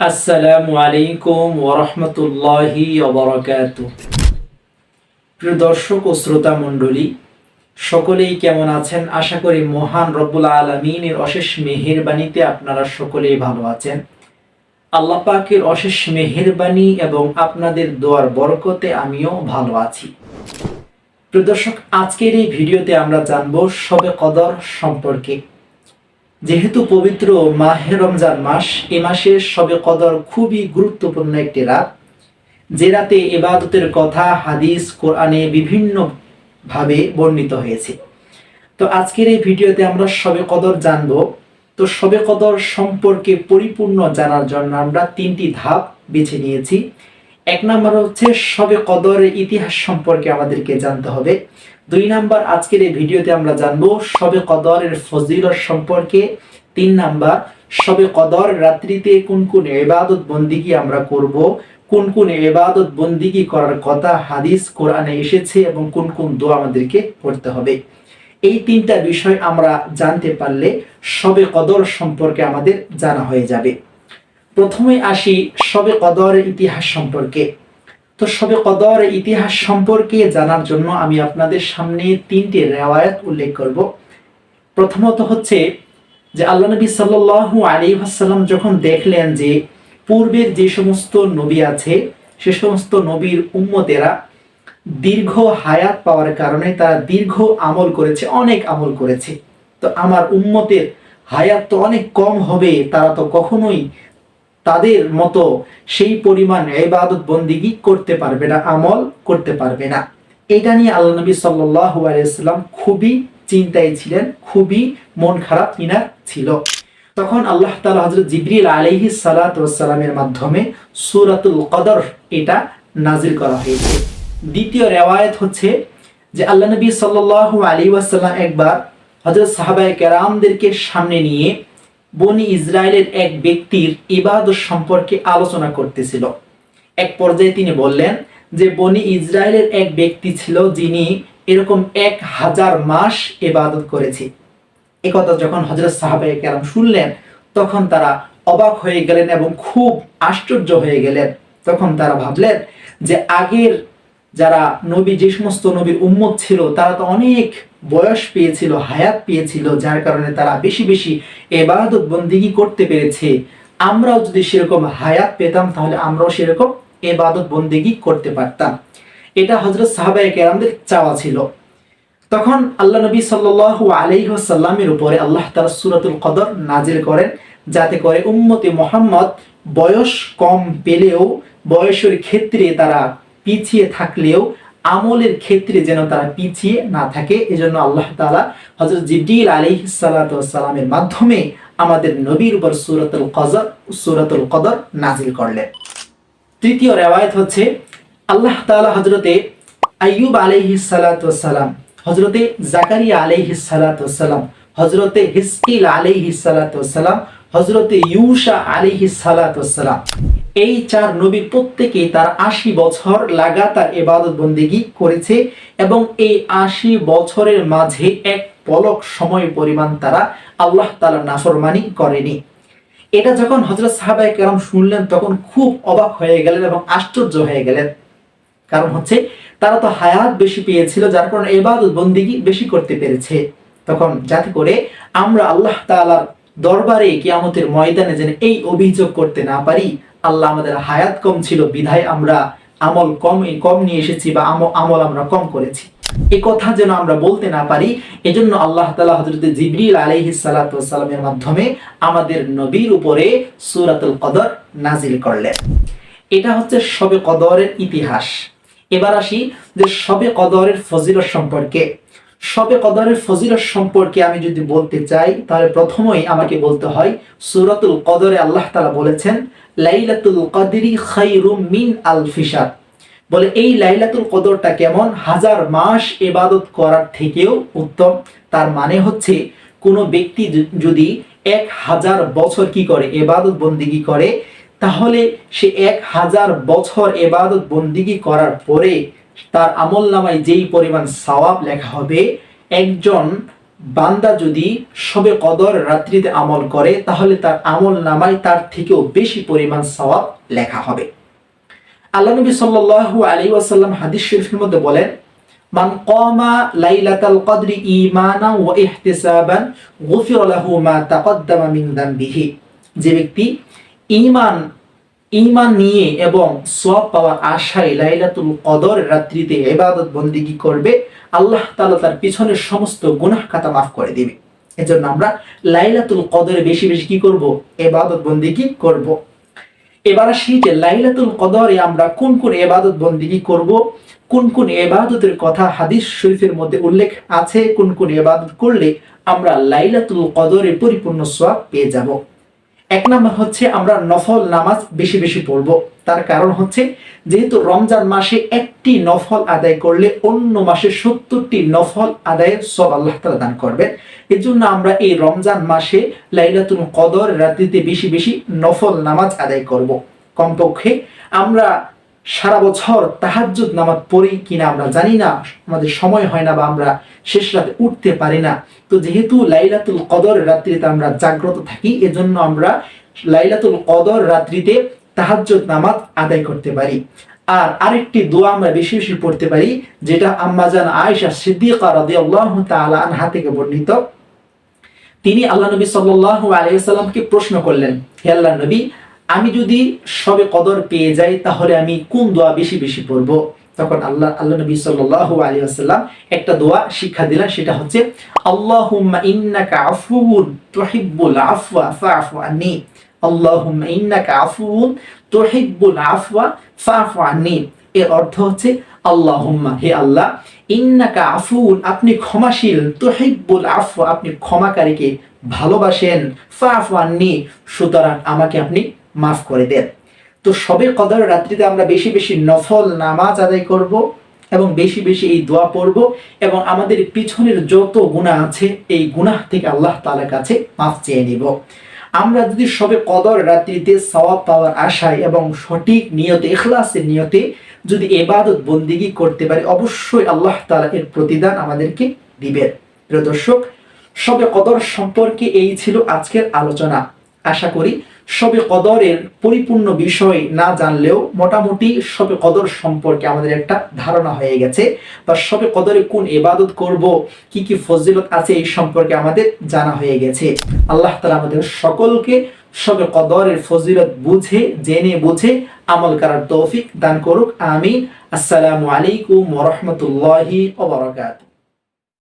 আসসালামু আলাইকুম ওরহমতুল্লাহি অবরাকাত প্রিয় দর্শক ও শ্রোতা মণ্ডলী, সকলেই কেমন আছেন? আশা করি মহান রব্বুল আলমিনের অশেষ মেহেরবাণীতে আপনারা সকলেই ভালো আছেন। আল্লাহ পাকের অশেষ মেহেরবাণী এবং আপনাদের দোয়ার বরকতে আমিও ভালো আছি। প্রিয় দর্শক, আজকের এই ভিডিওতে আমরা জানব শবে কদর সম্পর্কে। যেহেতু পবিত্র মাহে রমজান মাস, এ মাসের সবে কদর খুবই গুরুত্বপূর্ণ একটি রাত। যে রাতে এবাদতের কথা হাদিস, কোরআনে বিভিন্ন ভাবে বর্ণিত হয়েছে। তো আজকের এই ভিডিওতে আমরা সবে কদর জানব। তো সবে কদর সম্পর্কে পরিপূর্ণ জানার জন্য আমরা তিনটি ধাপ বেছে নিয়েছি। এক নম্বর হচ্ছে, সবে কদরের ইতিহাস সম্পর্কে আমাদেরকে জানতে হবে। দুই নাম্বার, আজকের এই ভিডিওতে আমরা জানব, সবে কদরের ফজিলত সম্পর্কে। তিন নাম্বার, সবে কদর রাত্রিতে কোন কোন এবাদত বন্দিগি আমরা করব, কোন কোন এবাদত বন্দিগি করার কথা হাদিস কোরআনে এসেছে এবং কোন কোন দোয়া আমাদেরকে পড়তে হবে। এই তিনটা বিষয় আমরা জানতে পারলে সবে কদর সম্পর্কে আমাদের জানা হয়ে যাবে। প্রথমে আসি সবে কদরের ইতিহাস সম্পর্কে। তো সবে কদর ইতিহাস সম্পর্কে জানার জন্য আমি আপনাদের সামনে তিনটি রেওয়ায়ত উল্লেখ করব। প্রথমত হচ্ছে যে আল্লাহ নবী সাল্লু আলী আসাল্লাম যখন দেখলেন যে পূর্বের যে সমস্ত নবী আছে, সে সমস্ত নবীর উম্মতেরা দীর্ঘ হায়াত পাওয়ার কারণে তারা দীর্ঘ আমল করেছে, অনেক আমল করেছে। তো আমার উম্মতের হায়াত তো অনেক কম হবে, তারা তো কখনোই তাদের মতো সেই পরিমাণ এবাদত বন্দিগি করতে পারবে না, আমল করতে পারবে না। এটা নিয়ে আল্লাহ নবী সাল্লাহ খুবই চিন্তায় ছিলেন, খুবই মন খারাপ কিনার ছিল। তখন আল্লাহ তালা হজরত জিবরিল আলহি সালাতামের মাধ্যমে সুরাতুল কদর এটা নাজিল করা হয়েছে। দ্বিতীয় রেওয়ায়ত হচ্ছে যে আল্লাহ নবী সাল্লাহ আলী ওয়াসাল্লাম একবার হজরত সাহাবায় কেরামদেরকে সামনে নিয়ে বনি ইসরায়েলের এক ব্যক্তির ইবাদত সম্পর্কে আলোচনা করতেছিল। এক পর্যায়ে তিনি বললেন যে, বনি ইসরায়েলের এক ব্যক্তি ছিল যিনি এরকম এক হাজার মাস ইবাদত করেছে। একথা যখন হজরত সাহাবাই কেরাম শুনলেন, তখন তারা অবাক হয়ে গেলেন এবং খুব আশ্চর্য হয়ে গেলেন। তখন তারা ভাবলেন যে, আগের যারা নবী, যে সমস্ত নবীর উম্মত ছিল, তারা তো অনেক বয়স পেয়েছিল, হায়াত পেয়েছিল, যার কারণে তারা বেশি বেশি এবাদত বন্দিগি করতে পেরেছে। আমরাও যদি সেরকম হায়াত পেতাম, তাহলে আমরাও সেরকম এবাদত বন্দিগি করতে পারতাম। এটা হজরত সাহাবাই কেরামদের চাওয়া ছিল। তখন আল্লাহ নবী সাল্লু আলাইসাল্লামের উপরে আল্লাহ তালা সুরাতুল কদর নাজির করেন, যাতে করে উম্মতে মোহাম্মদ বয়স কম পেলেও, বয়সের ক্ষেত্রে তারা পিছিয়ে থাকলেও আমলের ক্ষেত্রে যেন তারা পিছিয়ে না থাকে, এজন্য আল্লাহ তালা হজরত জিবরিল আলী সালাতামের মাধ্যমে আমাদের নবীর উপর সুরতুল কজর সুরতুল কদর নাজিল করলেন। তৃতীয় রেওয়ায়ত হচ্ছে, আল্লাহ তালা হজরতে আইয়ুব আলহি সালাতাম হজরতে জাকারিয়া আলহি সালাতাম হজরতে হিসকিল আলহি সালাতাম হজরতে ইউসা আলিহি সালাতাম এই চার নবী প্রত্যেকে তার আশি বছর লাগাতার এবাদত বন্দিগি করেছে এবং এই আশি বছরের মাঝে এক পলক সময় পরিমাণ তারা আল্লাহ তালা নাফরমানি করেনি। এটা যখন হজরত সাহাবাই কেরাম শুনলেন, তখন খুব অবাক হয়ে গেলেন এবং আশ্চর্য হয়ে গেলেন। কারণ হচ্ছে, তারা তো হায়াত বেশি পেয়েছিল, যার কারণে এবাদত বন্দিগি বেশি করতে পেরেছে। তখন যাতে করে আমরা আল্লাহ তালার দরবারে কিয়ামতের ময়দানে যেন এই অভিযোগ করতে না পারি আল্লাহ আমাদের হায়াত কম ছিল, বিধায় আমরা আমল কম কম নিয়ে এসেছি বা আমল আমরা কম করেছি। এ কথা যেন আমরা বলতে না পারি, এজন্য আল্লাহ তালা হজরত জিবরিল আলহি সালাতামের মাধ্যমে আমাদের নবীর উপরে সুরাতুল কদর নাজিল করলেন। এটা হচ্ছে সবে কদরের ইতিহাস। এবার আসি যে সবে কদরের ফজিলত সম্পর্কে। সবে কদরের ফজিলত সম্পর্কে আমি যদি বলতে চাই, তাহলে প্রথমেই আমাকে বলতে হয়, সুরাতুল কদরে আল্লাহ তালা বলেছেন, লাইলাতুল কদরি খাইরুম মিন আল ফিসার বলে এই লাইলাতুল কদরটা কেমন? হাজার মাস এবাদত করার থেকেও উত্তম। তার মানে হচ্ছে, কোনো ব্যক্তি যদি এক হাজার বছর কি করে এবাদত বন্দিগি করে, তাহলে সে এক হাজার বছর এবাদত বন্দিগি করার পরে তার আমল নামায় যেই পরিমাণ সওয়াব লেখা হবে, একজন বান্দা যদি সবে কদর রাত্রিতে আমল করে, তাহলে তার আমল নামায় তার থেকেও বেশি পরিমাণ সওয়াব লেখা হবে। আল্লাহ নবী সাল্লাল্লাহু আলাইহি ওয়াসাল্লাম হাদিস শরীফের মধ্যে বলেন, মান কামা লাইলাতাল কদরি ঈমানা ওয়া ইহতিসাবান, গুফিরা লাহু মা তাকদ্দামা মিন যামবিহি যে ব্যক্তি ঈমান ঈমান নিয়ে এবং সওয়াব পাওয়ার আশায় লাইলাতুল কদর রাত্রিতে ইবাদত বন্দিগি করবে? আল্লাহ তালা তার পিছনের সমস্ত গুনাহ খাতা মাফ করে দিবে। এজন্য আমরা লাইলাতুল কদরে বেশি বেশি কি করব? ইবাদত বন্দিগি করব? এবার আসি যে লাইলাতুল কদরে আমরা কোন কোন এবাদত বন্দিগি করব? কোন কোন এবাদতের কথা হাদিস শরীফের মধ্যে উল্লেখ আছে? কোন কোন এবাদত করলে আমরা লাইলাতুল কদরে পরিপূর্ণ সোয়াব পেয়ে যাব? এক নম্বর হচ্ছে আমরা নফল নামাজ বেশি বেশি পড়ব। তার কারণ হচ্ছে, যেহেতু রমজান মাসে একটি নফল আদায় করলে অন্য মাসে সত্তরটি নফল আদায়ের সব আল্লাহ তালা দান করবেন। এর জন্য আমরা এই রমজান মাসে লাইলাতুল কদর রাত্রিতে বেশি বেশি নফল নামাজ আদায় করব। কমপক্ষে আমরা সারা বছর তাহাজ্জুদ নামাজ পড়ি কিনা আমরা জানি না, আমাদের সময় হয় না বা আমরা শেষ রাতে উঠতে পারি না। তো যেহেতু লাইলাতুল কদর রাত্রিতে আমরা জাগ্রত থাকি, এজন্য আমরা লাইলাতুল কদর রাত্রিতে তাহাজ্জুদ নামাজ আদায় করতে পারি। আর আরেকটি দোয়া আমরা বেশি বেশি পড়তে পারি, যেটা আম্মাজান আয়েশা সিদ্দিকা রাদিয়াল্লাহু তাআলা আনহা থেকে বর্ণিত। তিনি আল্লাহ নবী সাল্লাল্লাহু আলাইহি সাল্লামকে প্রশ্ন করলেন, হে আল্লাহ নবী আমি যদি সবে কদর পেয়ে যাই, তাহলে আমি কোন দোয়া বেশি বেশি পড়ব? তখন আল্লাহ আল্লাহ নবী সাল্লাল্লাহু আলাইহি ওয়াসাল্লাম একটা দোয়া শিক্ষা দিলেন, সেটা হচ্ছে, আল্লাহুম্মা ইন্নাকা আফুউন তুহিব্বুল আফওয়া, ফাআফু আন্নি। আল্লাহুম্মা ইন্নাকা আফুউন তুহিব্বুল আফওয়া, ফাআফু আন্নি। এর অর্থ হচ্ছে, আল্লাহুম্মা, হে আল্লাহ, ইন্নাকা আফুউন, আপনি ক্ষমাশীল, তুহিব্বুল আফওয়া, আপনি ক্ষমাকারীকে ভালোবাসেন, ফাআফু আন্নি। সুতরাং আমাকে আপনি মাফ করে দেন। তো সবে কদর রাত্রিতে আমরা বেশি বেশি নফল নামাজ আদায় করব এবং বেশি বেশি এই দোয়া পড়ব এবং আমাদের পিছনের যত গুণা আছে, এই গুনাহ থেকে আল্লাহ তাআলার কাছে মাফ চেয়ে নিব। আমরা যদি সবে কদর রাত্রিতে সওয়াব পাওয়ার আশায় এবং সঠিক নিয়তে এখলাসের নিয়তে যদি এবাদত বন্দিগি করতে পারি, অবশ্যই আল্লাহ তাআলা এর প্রতিদান আমাদেরকে দিবেন। প্রিয় দর্শক, সবে কদর সম্পর্কে এই ছিল আজকের আলোচনা। আশা করি সবে কদরের পরিপূর্ণ বিষয় না জানলেও মোটামুটি সবে কদর সম্পর্কে আমাদের একটা ধারণা হয়ে গেছে। বা সবে কদরে কোন এবাদত করব, কি কি ফজিলত আছে এই সম্পর্কে আমাদের জানা হয়ে গেছে। আল্লাহ তালা আমাদের সকলকে সবে কদরের ফজিলত বুঝে, জেনে বুঝে আমল করার তৌফিক দান করুক। আমিন। আসসালামু আলাইকুম ওরহমতুল্লাহি ওবরাকাতুহ